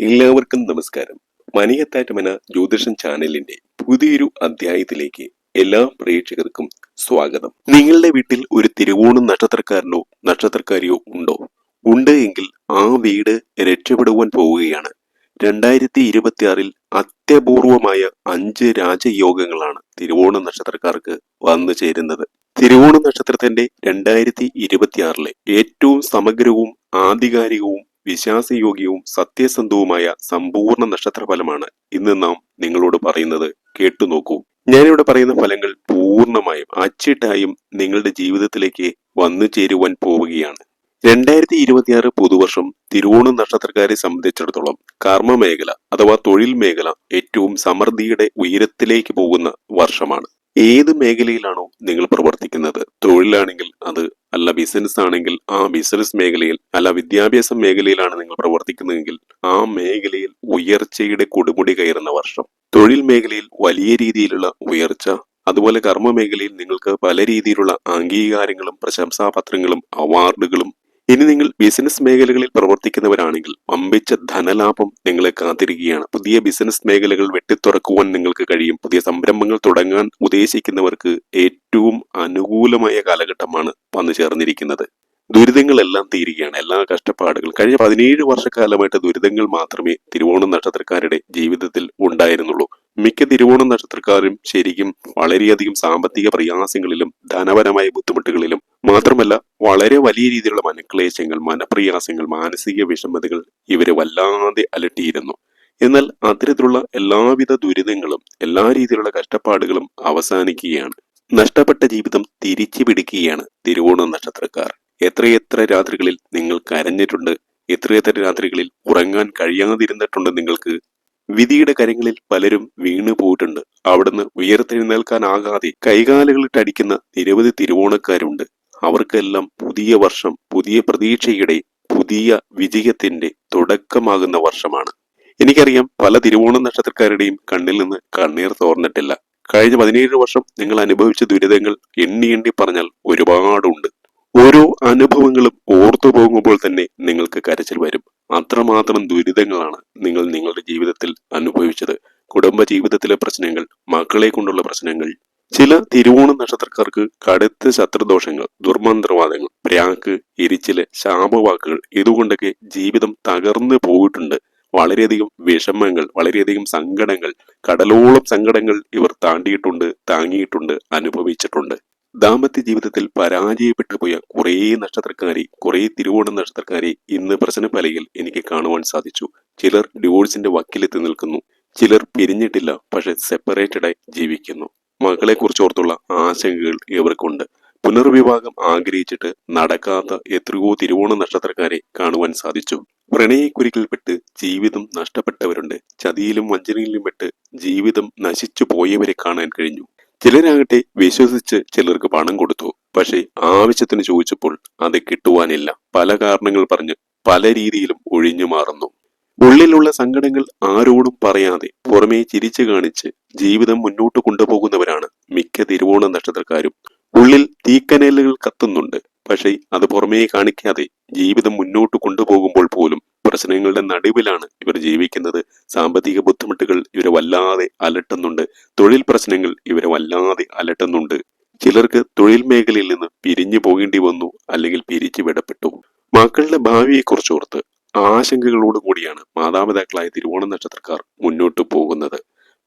എല്ലാവർക്കും നമസ്കാരം. മണിയത്താറ്റമന ജ്യോതിഷൻ ചാനലിന്റെ പുതിയൊരു അധ്യായത്തിലേക്ക് എല്ലാ പ്രേക്ഷകർക്കും സ്വാഗതം. നിങ്ങളുടെ വീട്ടിൽ ഒരു തിരുവോണം നക്ഷത്രക്കാരനോ നക്ഷത്രക്കാരിയോ ഉണ്ടോ? ഉണ്ട് എങ്കിൽ ആ വീട് രക്ഷപ്പെടുവാൻ പോവുകയാണ്. രണ്ടായിരത്തി ഇരുപത്തിയാറിൽ അത്യപൂർവമായ അഞ്ച് രാജയോഗങ്ങളാണ് തിരുവോണ നക്ഷത്രക്കാർക്ക് വന്നു ചേരുന്നത്. തിരുവോണ നക്ഷത്രത്തിന്റെ രണ്ടായിരത്തി ഇരുപത്തിയാറിലെ ഏറ്റവും സമഗ്രവും ആധികാരികവും വിശ്വാസയോഗ്യവും സത്യസന്ധവുമായ സമ്പൂർണ നക്ഷത്രഫലമാണ് ഇന്ന് നാം നിങ്ങളോട് പറയുന്നത്. കേട്ടു നോക്കൂ. ഞാനിവിടെ പറയുന്ന ഫലങ്ങൾ പൂർണമായും അച്ചിട്ടായും നിങ്ങളുടെ ജീവിതത്തിലേക്ക് വന്നു ചേരുവാൻ പോവുകയാണ്. രണ്ടായിരത്തി ഇരുപത്തിയാറ് പുതുവർഷം തിരുവോണം നക്ഷത്രക്കാരെ സംബന്ധിച്ചിടത്തോളം കർമ്മ മേഖല അഥവാ തൊഴിൽ മേഖല ഏറ്റവും സമൃദ്ധിയുടെ ഉയരത്തിലേക്ക് പോകുന്ന വർഷമാണ്. ഏത് മേഖലയിലാണോ നിങ്ങൾ പ്രവർത്തിക്കുന്നത്? തൊഴിലാണെങ്കിൽ അത് അല്ല ബിസിനസ് ആണെങ്കിൽ ആ ബിസിനസ് മേഖലയിൽ അല്ല വിദ്യാഭ്യാസ മേഖലയിലാണ് നിങ്ങൾ പ്രവർത്തിക്കുന്നതെങ്കിൽ ആ മേഖലയിൽ ഉയർച്ചയുടെ കൊടുമുടി കയറുന്ന വർഷം തൊഴിൽ മേഖലയിൽ വലിയ രീതിയിലുള്ള ഉയർച്ച അതുപോലെ കർമ്മ മേഖലയിൽ നിങ്ങൾക്ക് പല രീതിയിലുള്ള അംഗീകാരങ്ങളും പ്രശംസാപത്രങ്ങളും അവാർഡുകളും ഇനി നിങ്ങൾ ബിസിനസ് മേഖലകളിൽ പ്രവർത്തിക്കുന്നവരാണെങ്കിൽ വമ്പിച്ച ധനലാഭം നിങ്ങളെ കാത്തിരിക്കുകയാണ്. പുതിയ ബിസിനസ് മേഖലകൾ വെട്ടിത്തുറക്കുവാൻ നിങ്ങൾക്ക് കഴിയും. പുതിയ സംരംഭങ്ങൾ തുടങ്ങാൻ ഉദ്ദേശിക്കുന്നവർക്ക് ഏറ്റവും അനുകൂലമായ കാലഘട്ടമാണ് വന്നു ചേർന്നിരിക്കുന്നത്. ദുരിതങ്ങളെല്ലാം തീരുകയാണ്. എല്ലാ കഷ്ടപ്പാടുകളും. കഴിഞ്ഞ പതിനേഴ് വർഷക്കാലമായിട്ട് ദുരിതങ്ങൾ മാത്രമേ തിരുവോണം നക്ഷത്രക്കാരുടെ ജീവിതത്തിൽ ഉണ്ടായിരുന്നുള്ളൂ. മിക്ക തിരുവോണം നക്ഷത്രക്കാരും ശരിക്കും വളരെയധികം സാമ്പത്തിക പ്രയാസങ്ങളിലും ധനപരമായ ബുദ്ധിമുട്ടുകളിലും മാത്രമല്ല വളരെ വലിയ രീതിയിലുള്ള മനക്ലേശങ്ങൾ മനപ്രയാസങ്ങൾ മാനസിക വിഷമതകൾ ഇവരെ വല്ലാതെ അലട്ടിയിരുന്നു. എന്നാൽ അത്തരത്തിലുള്ള എല്ലാവിധ ദുരിതങ്ങളും എല്ലാ രീതിയിലുള്ള കഷ്ടപ്പാടുകളും അവസാനിക്കുകയാണ്. നഷ്ടപ്പെട്ട ജീവിതം തിരിച്ചു പിടിക്കുകയാണ് തിരുവോണ നക്ഷത്രക്കാർ. എത്രയെത്ര രാത്രികളിൽ നിങ്ങൾ കരഞ്ഞിട്ടുണ്ട് എത്രയെത്ര രാത്രികളിൽ ഉറങ്ങാൻ കഴിയാതിരുന്നിട്ടുണ്ട് നിങ്ങൾക്ക്. വിധിയുടെ കരങ്ങളിൽ പലരും വീണു പോയിട്ടുണ്ട്. അവിടുന്ന് ഉയർത്തെഴുന്നേൽക്കാനാകാതെ കൈകാലുകളിട്ടടിക്കുന്ന നിരവധി തിരുവോണക്കാരുണ്ട്. അവർക്കെല്ലാം പുതിയ വർഷം പുതിയ പ്രതീക്ഷയുടെ പുതിയ വിജയത്തിന്റെ തുടക്കമാകുന്ന വർഷമാണ്. എനിക്കറിയാം പല തിരുവോണ നക്ഷത്രക്കാരുടെയും കണ്ണിൽ നിന്ന് കണ്ണീർ തോർന്നിട്ടില്ല. കഴിഞ്ഞ പതിനേഴ് വർഷം നിങ്ങൾ അനുഭവിച്ച ദുരിതങ്ങൾ എണ്ണി എണ്ണി പറഞ്ഞാൽ ഒരുപാടുണ്ട്. ഓരോ അനുഭവങ്ങളും ഓർത്തു പോകുമ്പോൾ തന്നെ നിങ്ങൾക്ക് കരച്ചിൽ വരും. അത്രമാത്രം ദുരിതങ്ങളാണ് നിങ്ങൾ നിങ്ങളുടെ ജീവിതത്തിൽ അനുഭവിച്ചത്. കുടുംബ ജീവിതത്തിലെ പ്രശ്നങ്ങൾ മക്കളെ കൊണ്ടുള്ള പ്രശ്നങ്ങൾ ചില തിരുവോണ നക്ഷത്രക്കാർക്ക് കടുത്ത ശത്രുദോഷങ്ങൾ ദുർമന്ത്രവാദങ്ങൾ പ്രാക്ക് എരിച്ചിൽ ശാപവാക്കുകൾ ഇതുകൊണ്ടൊക്കെ ജീവിതം തകർന്നു പോയിട്ടുണ്ട്. വളരെയധികം വിഷമങ്ങൾ വളരെയധികം സങ്കടങ്ങൾ കടലോളം സങ്കടങ്ങൾ ഇവർ താണ്ടിയിട്ടുണ്ട് താങ്ങിയിട്ടുണ്ട് അനുഭവിച്ചിട്ടുണ്ട്. ദാമ്പത്യ ജീവിതത്തിൽ പരാജയപ്പെട്ടു പോയ കുറേ നക്ഷത്രക്കാരെ കുറേ തിരുവോണ നക്ഷത്രക്കാരെ ഇന്ന് പ്രശ്നപലയിൽ എനിക്ക് കാണുവാൻ സാധിച്ചു. ചിലർ ഡിവോഴ്സിന്റെ വക്കിലെത്തി നിൽക്കുന്നു. ചിലർ പിരിഞ്ഞിട്ടില്ല പക്ഷെ സെപ്പറേറ്റഡായി ജീവിക്കുന്നു. മകളെ കുറിച്ചോർത്തുള്ള ആശങ്കകൾ ഇവർക്കുണ്ട് പുനർവിവാഹം ആഗ്രഹിച്ചിട്ട് നടക്കാത്ത എത്രയോ തിരുവോണ നക്ഷത്രക്കാരെ കാണുവാൻ സാധിച്ചു. പ്രണയക്കുരുക്കിൽപ്പെട്ട് ജീവിതം നഷ്ടപ്പെട്ടവരുണ്ട്. ചതിയിലും വഞ്ചനയിലും പെട്ട് ജീവിതം നശിച്ചു പോയവരെ കാണാൻ കഴിഞ്ഞു. ചിലരാകട്ടെ വിശ്വസിച്ച് ചിലർക്ക് പണം കൊടുത്തു. പക്ഷേ ആവശ്യത്തിന് ചോദിച്ചപ്പോൾ അത് കിട്ടുവാനില്ല. പല കാരണങ്ങൾ പറഞ്ഞ് പല രീതിയിലും ഒഴിഞ്ഞു മാറുന്നു ഉള്ളിലുള്ള സങ്കടങ്ങൾ ആരോടും പറയാതെ പുറമേ ചിരിച്ചു കാണിച്ച് ജീവിതം മുന്നോട്ട് കൊണ്ടുപോകുന്നവരാണ് മിക്ക തിരുവോണ നക്ഷത്രക്കാരും. ഉള്ളിൽ തീക്കനലുകൾ കത്തുന്നുണ്ട്. പക്ഷേ അത് പുറമേ കാണിക്കാതെ ജീവിതം മുന്നോട്ട് കൊണ്ടുപോകുമ്പോൾ പോലും പ്രശ്നങ്ങളുടെ നടുവിലാണ് ഇവർ ജീവിക്കുന്നത്. സാമ്പത്തിക ബുദ്ധിമുട്ടുകൾ ഇവരെ വല്ലാതെ അലട്ടുന്നുണ്ട്. തൊഴിൽ പ്രശ്നങ്ങൾ ഇവരെ വല്ലാതെ അലട്ടുന്നുണ്ട്. ചിലർക്ക് തൊഴിൽ മേഖലയിൽ നിന്ന് പിരിഞ്ഞു പോകേണ്ടി വന്നു അല്ലെങ്കിൽ പിരിച്ചു വിടപ്പെട്ടു. മക്കളുടെ ഭാവിയെക്കുറിച്ചോർത്ത് ആശങ്കകളോട് കൂടിയാണ് മാതാപിതാക്കളായ തിരുവോണ നക്ഷത്രക്കാർ മുന്നോട്ട് പോകുന്നത്.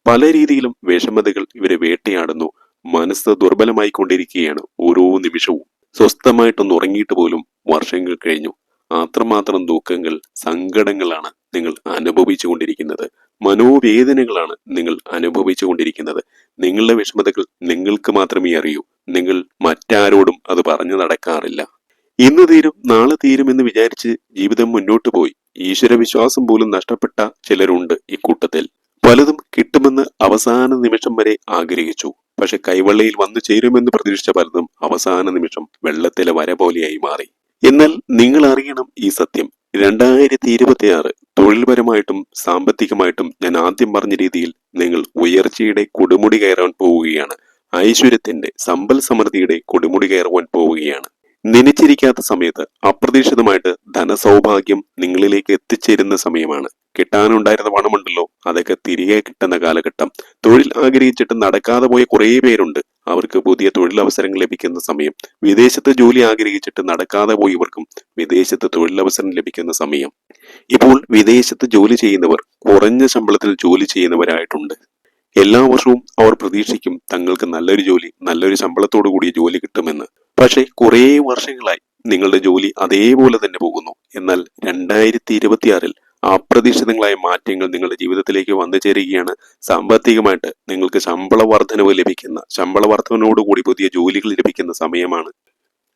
പല രീതിയിലും വിഷമതകൾ ഇവരെ വേട്ടയാടുന്നു. മനസ്സ് ദുർബലമായി കൊണ്ടിരിക്കുകയാണ് ഓരോ നിമിഷവും. സ്വസ്ഥമായിട്ടൊന്ന് ഉറങ്ങിയിട്ട് പോലും വർഷങ്ങൾ കഴിഞ്ഞു. അത്രമാത്രം ദുഃഖങ്ങൾ സങ്കടങ്ങളാണ് നിങ്ങൾ അനുഭവിച്ചു കൊണ്ടിരിക്കുന്നത്. മനോവേദനകളാണ് നിങ്ങൾ അനുഭവിച്ചു കൊണ്ടിരിക്കുന്നത്. നിങ്ങളുടെ വിഷമതകൾ നിങ്ങൾക്ക് മാത്രമേ അറിയൂ. നിങ്ങൾ മറ്റാരോടും അത് പറഞ്ഞു നടക്കാറില്ല. ഇന്ന് തീരും നാളെ തീരും എന്ന് വിചാരിച്ച് ജീവിതം മുന്നോട്ട് പോയി. ഈശ്വരവിശ്വാസം പോലും നഷ്ടപ്പെട്ട ചിലരുണ്ട് ഇക്കൂട്ടത്തിൽ. പലതും കിട്ടുമെന്ന് അവസാന നിമിഷം വരെ ആഗ്രഹിച്ചു. പക്ഷെ കൈവെള്ളയിൽ വന്നു ചേരുമെന്ന് പ്രതീക്ഷിച്ച പലതും അവസാന നിമിഷം വെള്ളത്തിലെ വര പോലെയായി മാറി. എന്നാൽ നിങ്ങൾ അറിയണം ഈ സത്യം. രണ്ടായിരത്തി ഇരുപത്തി ആറ് തൊഴിൽപരമായിട്ടും സാമ്പത്തികമായിട്ടും ഞാൻ ആദ്യം പറഞ്ഞ രീതിയിൽ നിങ്ങൾ ഉയർച്ചയുടെ കൊടുമുടി കയറാൻ പോവുകയാണ്. ഐശ്വര്യത്തിന്റെ സമ്പൽ സമൃദ്ധിയുടെ കൊടുമുടി കയറുവാൻ പോവുകയാണ്. നനച്ചിരിക്കാത്ത സമയത്ത് അപ്രതീക്ഷിതമായിട്ട് ധനസൗഭാഗ്യം നിങ്ങളിലേക്ക് എത്തിച്ചേരുന്ന സമയമാണ്. കിട്ടാനുണ്ടായിരുന്ന പണമുണ്ടല്ലോ അതൊക്കെ തിരികെ കിട്ടുന്ന കാലഘട്ടം. തൊഴിൽ ആഗ്രഹിച്ചിട്ട് നടക്കാതെ പോയ കുറേ പേരുണ്ട്. അവർക്ക് പുതിയ തൊഴിലവസരങ്ങൾ ലഭിക്കുന്ന സമയം. വിദേശത്ത് ജോലി ആഗ്രഹിച്ചിട്ട് നടക്കാതെ പോയവർക്കും വിദേശത്ത് തൊഴിലവസരം ലഭിക്കുന്ന സമയം. ഇപ്പോൾ വിദേശത്ത് ജോലി ചെയ്യുന്നവർ കുറഞ്ഞ ശമ്പളത്തിൽ ജോലി ചെയ്യുന്നവരായിട്ടുണ്ട്. എല്ലാ വർഷവും അവർ പ്രതീക്ഷിക്കും തങ്ങൾക്ക് നല്ലൊരു ജോലി നല്ലൊരു ശമ്പളത്തോടു കൂടിയ ജോലി കിട്ടുമെന്ന്. പക്ഷേ കുറേ വർഷങ്ങളായി നിങ്ങളുടെ ജോലി അതേപോലെ തന്നെ പോകുന്നു. എന്നാൽ രണ്ടായിരത്തി ഇരുപത്തിയാറിൽ അപ്രതീക്ഷിതങ്ങളായ മാറ്റങ്ങൾ നിങ്ങളുടെ ജീവിതത്തിലേക്ക് വന്നു ചേരുകയാണ്. സാമ്പത്തികമായിട്ട് നിങ്ങൾക്ക് ശമ്പള വർധനവ് ലഭിക്കുന്ന ശമ്പള വർധനയോടുകൂടി പുതിയ ജോലികൾ ലഭിക്കുന്ന സമയമാണ്.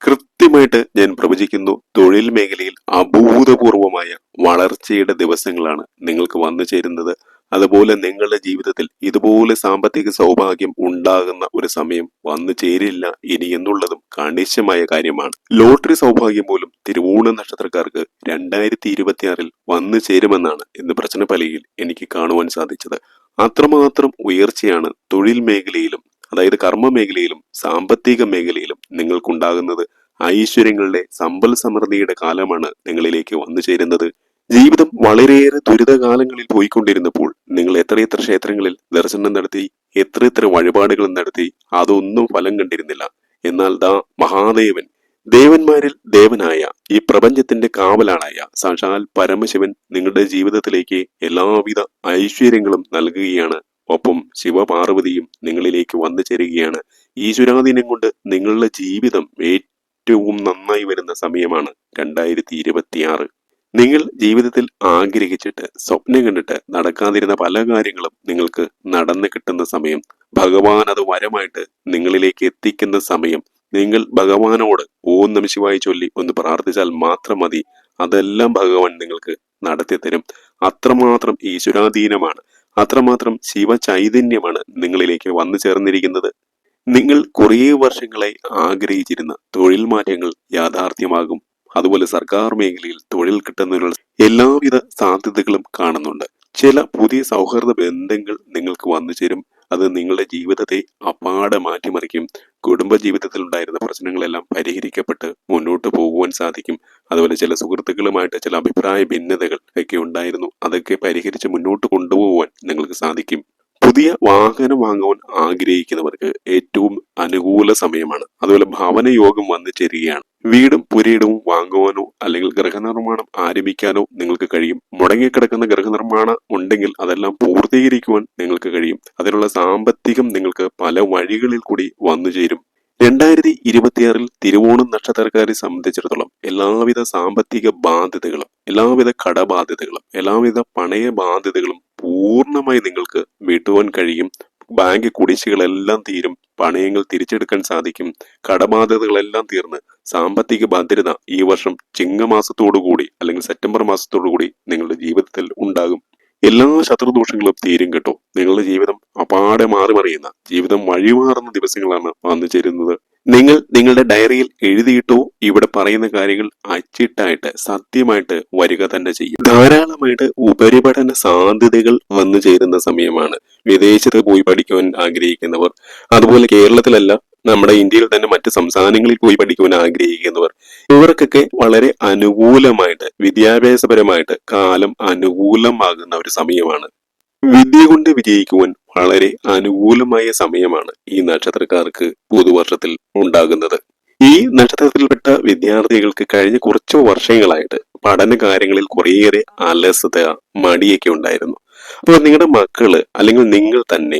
കൃത്യമായിട്ട് ഞാൻ പ്രവചിക്കുന്നു തൊഴിൽ മേഖലയിൽ അഭൂതപൂർവമായ വളർച്ചയുടെ ദിവസങ്ങളാണ് നിങ്ങൾക്ക് വന്നു ചേരുന്നത്. അതുപോലെ നിങ്ങളുടെ ജീവിതത്തിൽ ഇതുപോലെ സാമ്പത്തിക സൗഭാഗ്യം ഉണ്ടാകുന്ന ഒരു സമയം വന്നു ചേരില്ല ഇനി എന്നുള്ളതും കണിശമായ കാര്യമാണ്. ലോട്ടറി സൗഭാഗ്യം പോലും തിരുവോണ നക്ഷത്രക്കാർക്ക് രണ്ടായിരത്തി ഇരുപത്തിയാറിൽ വന്നു ചേരുമെന്നാണ് ഇന്ന് പ്രശ്നപലയിൽ എനിക്ക് കാണുവാൻ സാധിച്ചത്. അത്രമാത്രം ഉയർച്ചയാണ് തൊഴിൽ മേഖലയിലും അതായത് കർമ്മ മേഖലയിലും സാമ്പത്തിക മേഖലയിലും നിങ്ങൾക്കുണ്ടാകുന്നത്. ഐശ്വര്യങ്ങളുടെ സമ്പൽ സമൃദ്ധിയുടെ കാലമാണ് നിങ്ങളിലേക്ക് വന്നു ചേരുന്നത്. ജീവിതം വളരെയേറെ ദുരിതകാലങ്ങളിൽ പോയിക്കൊണ്ടിരുന്നപ്പോൾ നിങ്ങൾ എത്രയെത്ര ക്ഷേത്രങ്ങളിൽ ദർശനം നടത്തി എത്രയെത്ര വഴിപാടുകൾ നടത്തി അതൊന്നും ഫലം കണ്ടിരുന്നില്ല. എന്നാൽ ദാ മഹാദേവൻ ദേവന്മാരിൽ ദേവനായ ഈ പ്രപഞ്ചത്തിന്റെ കാവലാളായ സാക്ഷാൽ പരമശിവൻ നിങ്ങളുടെ ജീവിതത്തിലേക്ക് എല്ലാവിധ ഐശ്വര്യങ്ങളും നൽകുകയാണ്. ഒപ്പം ശിവപാർവതിയും നിങ്ങളിലേക്ക് വന്നു ചേരുകയാണ്. ഈശ്വരാധീനം കൊണ്ട് നിങ്ങളുടെ ജീവിതം ഏറ്റവും നന്നായി വരുന്ന സമയമാണ് രണ്ടായിരത്തി ഇരുപത്തിയാറ്. നിങ്ങൾ ജീവിതത്തിൽ ആഗ്രഹിച്ചിട്ട് സ്വപ്നം കണ്ടിട്ട് നടക്കാതിരുന്ന പല കാര്യങ്ങളും നിങ്ങൾക്ക് നടന്നു കിട്ടുന്ന സമയം ഭഗവാൻ അത് വരമായിട്ട് നിങ്ങളിലേക്ക് എത്തിക്കുന്ന സമയം നിങ്ങൾ ഭഗവാനോട് ഓം നമ ശിവായി ചൊല്ലി ഒന്ന് പ്രാർത്ഥിച്ചാൽ മാത്രം മതി. അതെല്ലാം ഭഗവാൻ നിങ്ങൾക്ക് നടത്തി തരും. അത്രമാത്രം ഈശ്വരാധീനമാണ്. അത്രമാത്രം ശിവ ചൈതന്യമാണ് നിങ്ങളിലേക്ക് വന്നു ചേർന്നിരിക്കുന്നത്. നിങ്ങൾ കുറേ വർഷങ്ങളായി ആഗ്രഹിച്ചിരുന്ന തൊഴിൽ മാറ്റങ്ങൾ യാഥാർത്ഥ്യമാകും. അതുപോലെ സർക്കാർ മേഖലയിൽ തൊഴിൽ കിട്ടുന്നതിനുള്ള എല്ലാവിധ സാധ്യതകളും കാണുന്നുണ്ട്. ചില പുതിയ സൗഹൃദ ബന്ധങ്ങൾ നിങ്ങൾക്ക് വന്നു ചേരും. അത് നിങ്ങളുടെ ജീവിതത്തെ അപ്പാടെ മാറ്റിമറിക്കും. കുടുംബ ജീവിതത്തിൽ ഉണ്ടായിരുന്ന പ്രശ്നങ്ങളെല്ലാം പരിഹരിക്കപ്പെട്ട് മുന്നോട്ട് പോകുവാൻ സാധിക്കും. അതുപോലെ ചില സുഹൃത്തുക്കളുമായിട്ട് ചില അഭിപ്രായ ഭിന്നതകൾ ഒക്കെ ഉണ്ടായിരുന്നു. അതൊക്കെ പരിഹരിച്ച് മുന്നോട്ട് കൊണ്ടുപോകുവാൻ നിങ്ങൾക്ക് സാധിക്കും. പുതിയ വാഹനം വാങ്ങുവാൻ ആഗ്രഹിക്കുന്നവർക്ക് ഏറ്റവും അനുകൂല സമയമാണ്. അതുപോലെ ഭവന യോഗം വന്നു ചേരുകയാണ്. വീടും പുരയിടവും വാങ്ങുവാനോ അല്ലെങ്കിൽ ഗൃഹനിർമ്മാണം ആരംഭിക്കാനോ നിങ്ങൾക്ക് കഴിയും. മുടങ്ങിക്കിടക്കുന്ന ഗൃഹനിർമ്മാണം ഉണ്ടെങ്കിൽ അതെല്ലാം പൂർത്തീകരിക്കുവാൻ നിങ്ങൾക്ക് കഴിയും. അതിനുള്ള സാമ്പത്തികം നിങ്ങൾക്ക് പല വഴികളിൽ കൂടി വന്നു ചേരും. രണ്ടായിരത്തി ഇരുപത്തിയാറിൽ തിരുവോണം നക്ഷത്രക്കാരെ സംബന്ധിച്ചിടത്തോളം എല്ലാവിധ സാമ്പത്തിക ബാധ്യതകളും എല്ലാവിധ കടബാധ്യതകളും എല്ലാവിധ പണയ ബാധ്യതകളും പൂർണമായി നിങ്ങൾക്ക് വീട്ടുവാൻ കഴിയും. ബാങ്ക് കുടിശ്ശികളെല്ലാം തീരും പണയങ്ങൾ തിരിച്ചെടുക്കാൻ സാധിക്കും കടബാധ്യതകളെല്ലാം തീർന്ന് സാമ്പത്തിക ഭദ്രത ഈ വർഷം ചിങ്ങമാസത്തോടുകൂടി അല്ലെങ്കിൽ സെപ്റ്റംബർ മാസത്തോടുകൂടി നിങ്ങളുടെ ജീവിതത്തിൽ ഉണ്ടാകും. എല്ലാ ശത്രുദോഷങ്ങളും തീരും കിട്ടും. നിങ്ങളുടെ ജീവിതം അപാടെ മാറി മറിയുന്ന ജീവിതം വഴിമാറുന്ന ദിവസങ്ങളാണ് വന്നു ചേരുന്നത്. നിങ്ങൾ നിങ്ങളുടെ ഡയറിയിൽ എഴുതിയിട്ടോ ഇവിടെ പറയുന്ന കാര്യങ്ങൾ അച്ചിട്ടായിട്ട് സത്യമായിട്ട് വരിക തന്നെ ചെയ്യും. ധാരാളമായിട്ട് ഉപരിപഠന സാധ്യതകൾ വന്നു ചേരുന്ന സമയമാണ് വിദേശത്ത് പോയി പഠിക്കുവാൻ ആഗ്രഹിക്കുന്നവർ. അതുപോലെ കേരളത്തിലല്ല നമ്മുടെ ഇന്ത്യയിൽ തന്നെ മറ്റ് സംസ്ഥാനങ്ങളിൽ പോയി പഠിക്കുവാൻ ആഗ്രഹിക്കുന്നവർ ഇവർക്കൊക്കെ വളരെ അനുകൂലമായിട്ട് വിദ്യാഭ്യാസപരമായിട്ട് കാലം അനുകൂലമാകുന്ന ഒരു സമയമാണ്. വിദ്യ കൊണ്ട് വിജയിക്കുവാൻ വളരെ അനുകൂലമായ സമയമാണ് ഈ നക്ഷത്രക്കാർക്ക് പുതുവർഷത്തിൽ ഉണ്ടാകുന്നത്. ഈ നക്ഷത്രത്തിൽപ്പെട്ട വിദ്യാർത്ഥികൾക്ക് കഴിഞ്ഞ കുറച്ച് വർഷങ്ങളായിട്ട് പഠന കാര്യങ്ങളിൽ കുറേയേറെ അലസത മടിയൊക്കെ ഉണ്ടായിരുന്നു. അപ്പോൾ നിങ്ങളുടെ മക്കൾ അല്ലെങ്കിൽ നിങ്ങൾ തന്നെ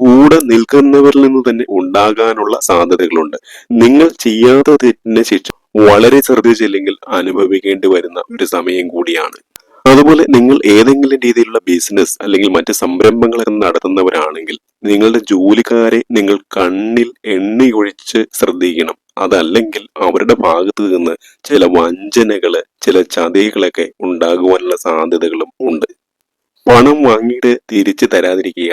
കൂടെ നിൽക്കുന്നവരിൽ നിന്ന് തന്നെ ഉണ്ടാകാനുള്ള സാധ്യതകളുണ്ട്. നിങ്ങൾ ചെയ്യാത്ത തെറ്റിന് ശിക്ഷ വളരെ ശ്രദ്ധിച്ചില്ലെങ്കിൽ അനുഭവിക്കേണ്ടി വരുന്ന ഒരു സമയം കൂടിയാണ്. അതുപോലെ നിങ്ങൾ ഏതെങ്കിലും രീതിയിലുള്ള ബിസിനസ് അല്ലെങ്കിൽ മറ്റ് സംരംഭങ്ങളൊക്കെ നടത്തുന്നവരാണെങ്കിൽ നിങ്ങളുടെ ജോലിക്കാരെ നിങ്ങൾ കണ്ണിൽ എണ്ണിയൊഴിച്ച് ശ്രദ്ധിക്കണം. അതല്ലെങ്കിൽ അവരുടെ ഭാഗത്ത് നിന്ന് ചില വഞ്ചനകൾ ചില ചതികളൊക്കെ ഉണ്ടാകുവാനുള്ള സാധ്യതകളും ഉണ്ട്. പണം വാങ്ങിയിട്ട് തിരിച്ചു തരാതിരിക്കുക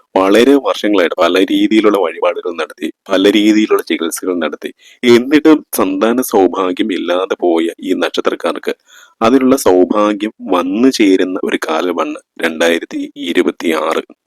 വളരെ വർഷങ്ങളായിട്ട് പല രീതിയിലുള്ള വഴിപാടുകൾ നടത്തി പല രീതിയിലുള്ള ചികിത്സകൾ നടത്തി. എന്നിട്ടും സന്താന സൗഭാഗ്യം ഇല്ലാതെ പോയ ഈ നക്ഷത്രക്കാർക്ക് അതിനുള്ള സൗഭാഗ്യം വന്നു ചേരുന്ന ഒരു കാലമാണ് രണ്ടായിരത്തി ഇരുപത്തി ആറ്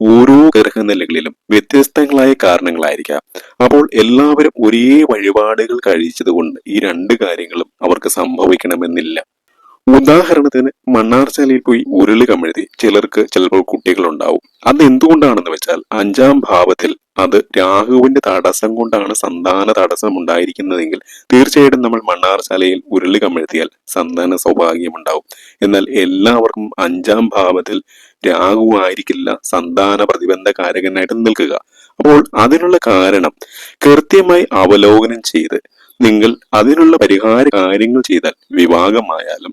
ഓരോ ഗ്രഹനിലകളിലും വ്യത്യസ്തങ്ങളായ കാരണങ്ങളായിരിക്കാം. അപ്പോൾ എല്ലാവരും ഒരേ വഴിപാടുകൾ കഴിച്ചതുകൊണ്ട് ഈ രണ്ട് കാര്യങ്ങളും അവർക്ക് സംഭവിക്കണമെന്നില്ല. ഉദാഹരണത്തിന് മണ്ണാർശാലയിൽ പോയി ഉരുളി കമഴുതി ചിലർക്ക് ചിലപ്പോൾ കുട്ടികളുണ്ടാവും. അത് എന്തുകൊണ്ടാണെന്ന് വെച്ചാൽ അഞ്ചാം ഭാവത്തിൽ അത് രാഹുവിന്റെ തടസ്സം കൊണ്ടാണ് സന്താന തടസ്സം ഉണ്ടായിരിക്കുന്നതെങ്കിൽ തീർച്ചയായിട്ടും നമ്മൾ മണ്ണാർശാലയിൽ ഉരുളി കമിഴ്ത്തിയാൽ സന്താന സൗഭാഗ്യം ഉണ്ടാവും. എന്നാൽ എല്ലാവർക്കും അഞ്ചാം ഭാവത്തിൽ രാഹു ആയിരിക്കില്ല സന്താന പ്രതിബന്ധ കാരകനായിട്ട് നിൽക്കുക. അപ്പോൾ അതിനുള്ള കാരണം കൃത്യമായി അവലോകനം ചെയ്ത് നിങ്ങൾ അതിനുള്ള പരിഹാര കാര്യങ്ങൾ ചെയ്താൽ വിവാഹമായാലും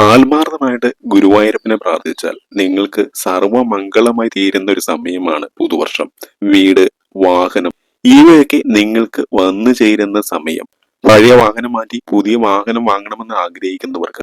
ആത്മാർത്ഥമായിട്ട് ഗുരുവായൂരപ്പനെ പ്രാർത്ഥിച്ചാൽ നിങ്ങൾക്ക് സർവമംഗളമായി തീരുന്ന ഒരു സമയമാണ് പുതുവർഷം. വീട് വാഹനം ഇവയൊക്കെ നിങ്ങൾക്ക് വന്നു ചേരുന്ന സമയം. പഴയ വാഹനം മാറ്റി പുതിയ വാഹനം വാങ്ങണമെന്ന് ആഗ്രഹിക്കുന്നവർക്ക്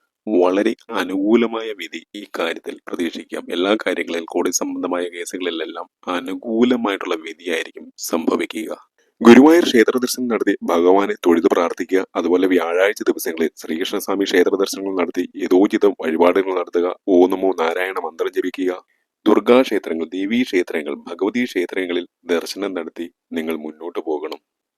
വളരെ അനുകൂലമായ വിധി ഈ കാര്യത്തിൽ പ്രതീക്ഷിക്കാം. എല്ലാ കാര്യങ്ങളിൽ കോടതി സംബന്ധമായ കേസുകളിലെല്ലാം അനുകൂലമായിട്ടുള്ള വിധിയായിരിക്കും സംഭവിക്കുക. ഗുരുവായൂർ ക്ഷേത്ര ദർശനം നടത്തി ഭഗവാനെ തൊഴുതു പ്രാർത്ഥിക്കുക. അതുപോലെ വ്യാഴാഴ്ച ദിവസങ്ങളിൽ ശ്രീകൃഷ്ണസ്വാമി ക്ഷേത്ര ദർശനങ്ങൾ നടത്തി യഥോചിതം വഴിപാടുകൾ നടത്തുക. ഓനമോ നാരായണ മന്ത്രം ജപിക്കുക. ദുർഗാ ക്ഷേത്രങ്ങൾ ദേവീ ക്ഷേത്രങ്ങൾ ഭഗവതി ക്ഷേത്രങ്ങളിൽ ദർശനം നടത്തി നിങ്ങൾ മുന്നോട്ട് പോകണം.